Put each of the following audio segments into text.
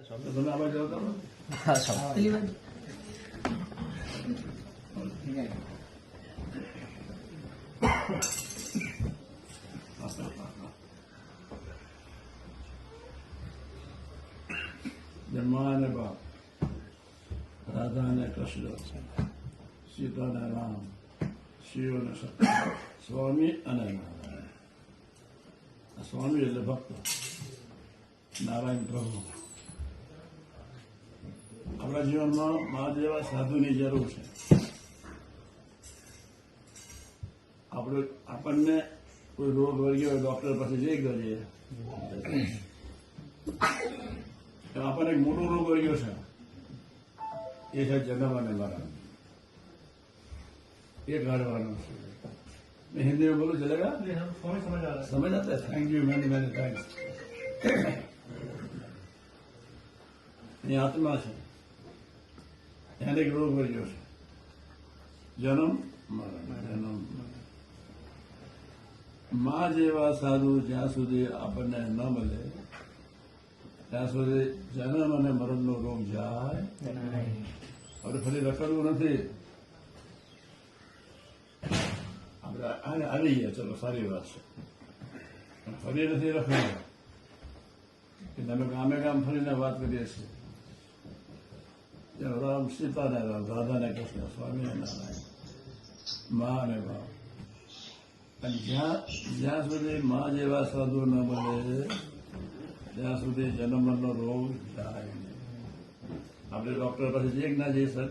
તો તમે આ બાજુ આવતા રહો. હા સર પેલી બાજુ જન્મા અને બાપ રાધા અને કૃષ્ણ સીતા અને રામ શિવ અને સત્ય સ્વામી અને નારાયણ આ સ્વામી એટલે ભક્ત નારાયણ પ્રભુ આપણા જીવનમાં મહાદેવા સાધુની જરૂર છે આપણે આપણને કોઈ રોગ વળગ્યો હોય ડોક્ટર પાસે જઈ કરીએ તો આપણને એક મોટો રોગ વળગ્યો છે એ છે જન્મ અને મરણ એ કાઢવાનો છે मैं हिंदी में बोलूं चलेगा स्वामी समझ आ रहा समझ आता है thank you many many thanks એ આત્મા છે એને રોગ વર્યો છે. જન્મ મરણ જન્મ. માં જેવા સાધુ જ્યાં સુધી આપણને ન મળે ત્યાં સુધી જન્મ અને મરણનો રોગ જાય હવે ફરી રખડવું નથી. આપણે આવી ગયા ચલો સારી વાત છે. ફરી નથી રખડવું. કે તમે ગામે ગામ ફરીને વાત કરીએ છીએ. રામ સીતા ને રામ રાધા ને કૃષ્ણ સ્વામી નારાયણ મા અને બાપ અને જ્યાં જ્યાં સુધી મા જેવા સાધુ ન મળે ત્યાં સુધી જન્મનો રોગ જાય નહીં આપણે ડોક્ટર પાસે જઈએ ના જઈએ સર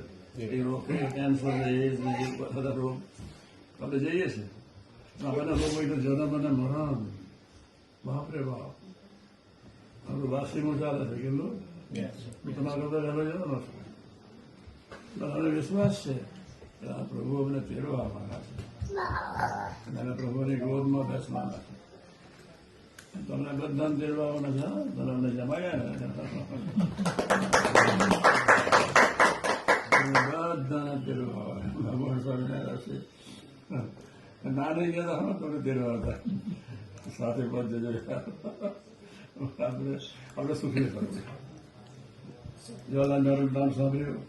એ રોગ કેન્સર એજ બધા રોગ આપણે જઈએ છીએ આપણને રોગ હોય તો જન્મ અને મરણ બાપરે બાપ આપણું વાસીનું ચાલે છે કેટલું તમારા કરતા નથી પણ મને વિશ્વાસ છે કે આ પ્રભુ અમને તેડવા આવવાના છે અને પ્રભુની ગોદમાં બેસવાના છે તમને બધાને તેડવા આવવાના છે? તમે અમને જમાયા ને બધાને તેડવા આવવાના ભગવાન સ્વામિનારાયણ છે ના નહીં ગયા હતા તમને તેડવા હતા સાથે પણ જજો આપણે આપણે સુખી કરવું જવાહરલાલ નહેરુ નામ સાંભળ્યું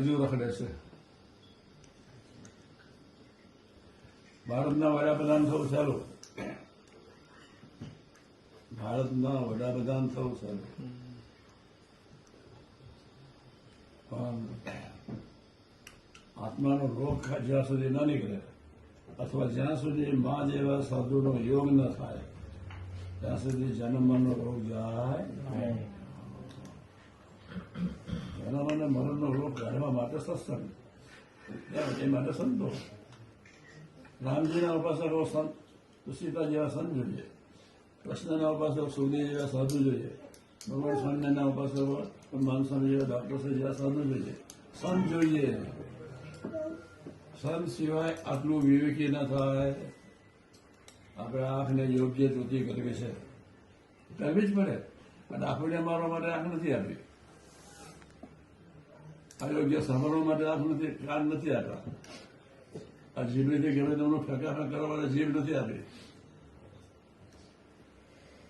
હજુ રખડે છે. ભારતના વડાપ્રધાન થવું ચાલુ. ભારતના વડાપ્રધાન થવું ચાલુ. પણ આત્માનો રોગ જ્યાં સુધી ન નીકળે અથવા જ્યાં સુધી મા જેવા સાધુનો યોગ ન થાય, ત્યાં સુધી જન્મનો રોગ જાય. જન્મ અને મરણનો રોગ કાઢવા માટે સત્સંગ. એ માટે સંતો રામજીના ઉપાસકો સંત સીતા જેવા સંત જોઈએ. કૃષ્ણના ઉપાસક સુખદેવ જેવા સાધુ જોઈએ. ભગવાન સ્વામિનારાયણના ઉપાસકો હનુમાન સ્વામી જેવા ડોક્ટર જેવા સાધુ જોઈએ. સંત જોઈએ. સંત સિવાય આટલું વિવેકી ન થાય. આપણે આંખને યોગ્ય જોતી કરવી છે કરવી જ પડે. અને આપણે મારવા માટે આંખ નથી આપી. અયોગ્ય સાંભળવા માટે આંખ નથી, કાન નથી આપતા. આ જીભથી ગમે તેમનું કરવા માટે જીભ નથી આપી.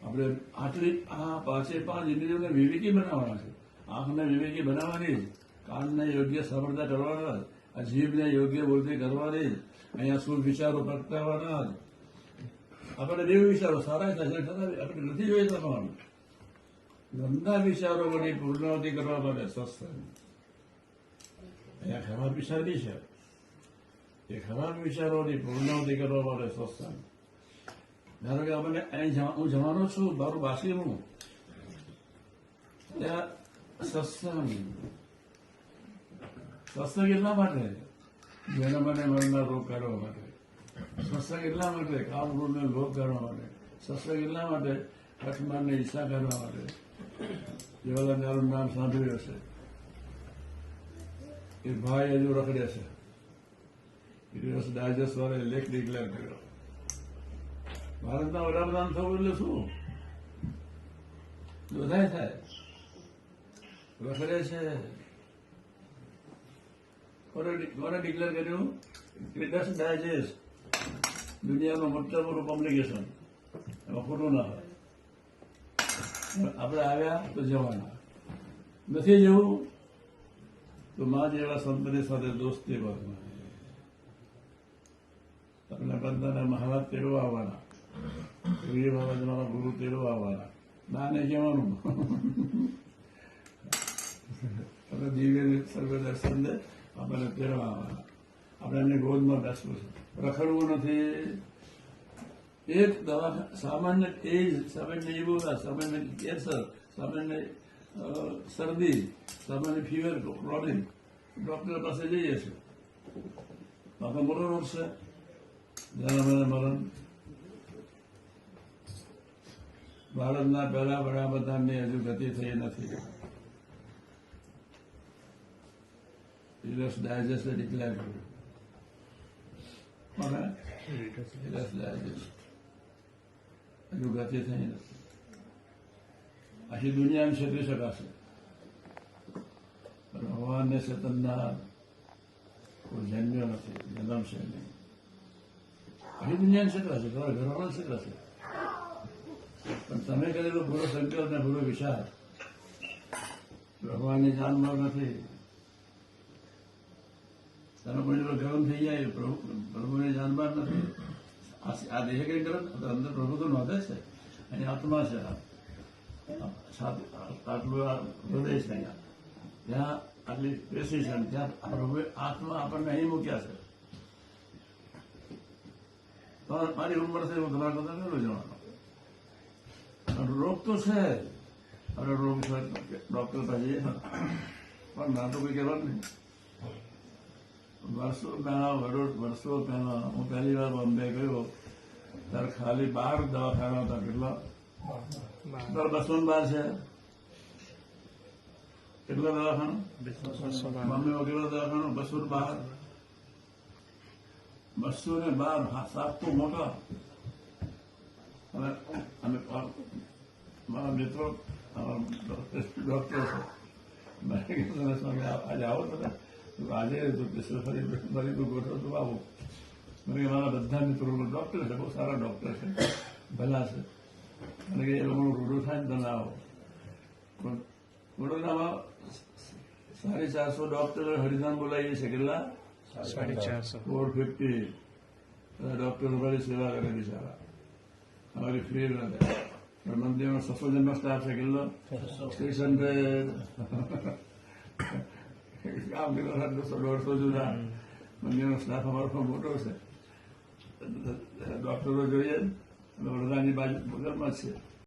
આપણે આટલી આ પાંચે પાંચ ઇન્દ્રિયોને વિવેકી બનાવવાના છે. આંખને વિવેકી બનાવવાની જ. કાનને યોગ્ય સાંભળતા કરવાના જ. આ જીભને યોગ્ય બોલતી કરવાની જ. અહીંયા શું વિચારો પ્રગટાવવાના જ. આપણે દેવ વિચારો સારા થશે છતાં આપણે નથી જોઈ શકવાનું. ગંદા વિચારો વળી પૂર્ણાવતી કરવા માટે સત્સંગ. અહીંયા વિચાર નહીં છે. એ ખરાબ વિચારોની પૂર્ણાવતી કરવા માટે સત્સંગ ધારો કે આપણને હું જવાનો છું, મારું બાસીનું હું. સત્સંગ એટલા માટે? જેને મને મનના રોગ કાઢવા માટે. સત્સંગ એટલા માટે? કામ ક્રોધને લોભ કાઢવા માટે. સત્સંગ એટલા માટે? કઠમાનને ઈચ્છા કરવા માટે. જવાહરલાલ નહેરુનું નામ સાંભળ્યું હશે. એ ભાઈ હજુ રખડે છે. યુનિવર્સ ડાયજેસ્ટ વાળાએ લેખ ડિક્લેર કર્યો. ભારતના વડાપ્રધાન થવું એટલે શું? બધા થાય. રખડે છે. કોને ડિક્લેર કર્યું? યુનિવર્સ ડાયજેસ્ટ દુનિયાનું મોટા મોટું કોમ્પ્લિકેશન એમાં ખોટું ના હોય. આપણે આવ્યા તો જવાના. નથી જવું? તો મા જેવા સંતની સાથે દોસ્તી કરવાના તમને બધાને મહારાજ તેડો આવવાના. એ મહારાજ મારા ગુરુ તેડો આવવાના. નાને કહેવાનું. તમે દિવ્ય સર્વે દર્શન દે આપણને તેડવા આવવાના. આપણે એમની ગોદમાં બેસવું છે. રખડવું નથી. એક દવા, સામાન્ય એ સામાન્ય ઇબોલા સામાન્ય કેન્સર સામાન્ય શરદી સામાન્ય ફીવર ક્લોટિંગ ડોક્ટર પાસે જઈએ છીએ બાપા મોટો રોડ છે જન્મ મને મરણ. ભારતના પહેલા વડાપ્રધાનની હજુ ગતિ થઈ નથી. રીડર્સ ડાયજેસ્ટ ડિક્લેર કર્યું. કોને ડાયજેસ્ટ હજુ ગતિ થઈ નથી. આખી દુનિયાને છેતરી શકાશે. પણ ભગવાનને ચેતનના કોઈ જન્મ્યો નથી જન્મશે નહીં. આખી દુનિયાને છેતરાશે તમારા ઘરવાળા છેતરાશે પણ તમે કરેલો પૂરો સંકલ્પ ને પૂરો વિચાર ભગવાનની જાનમાં નથી. તમે પણ ગરમ થઈ જાય, પ્રભુ પ્રભુને જાનબાર નથી. આ દેહ કઈ ગરમ અંદર પ્રભુ તો નોંધે છે. અહીં આત્મા છે આ. મારી ઉંમર છે હું તમારા કરતા કેટલો જવાનો રોગ તો છે હવે રોગ છે ડોક્ટર પાસે પણ ના તો કોઈ કહેવાનું નહીં વર્ષો પહેલા વડોદ વર્ષો પહેલા હું પહેલી વાર બોમ્બે ગયો ત્યારે ખાલી બાર દવાખાના હતા કેટલા દર બસો બાર છે. કેટલા દવાખાનું? મમ્મી વગેરે દવાખાના? બસો બાર. બસો ને બાર સાત તો મોટા. અને અમે મારા મિત્રો ડોક્ટર છે. સ્વામી આજે આવો તમે. આજે ફરી ફરી ગોઠવો તો આવો. મને મારા બધા મિત્રો ડોક્ટર છે બહુ સારા ડોક્ટર છે. ભલા છે. મને કે એ લોકોનું રૂડું થાય ને તમે આવો પણ વડોદરામાં સાડી ચારસો ડોક્ટર હરિધામ બોલાવીએ છે કેટલા સાડી ચારસો ફોર ફિફ્ટી ડોક્ટર અમારી સેવા કરે બિચારા અમારી ફ્રી રહે પણ મંદિરનો છસો જણનો સ્ટાફ છે કેટલો સિક્સ હંડ્રેડ કામ કેટલો દોઢસો દોઢસો જુદા મંદિરનો સ્ટાફ અમારો પણ મોટો છે ડોક્ટરો જોઈએ અને વડોદરાની બાજુ બગલમાં છે.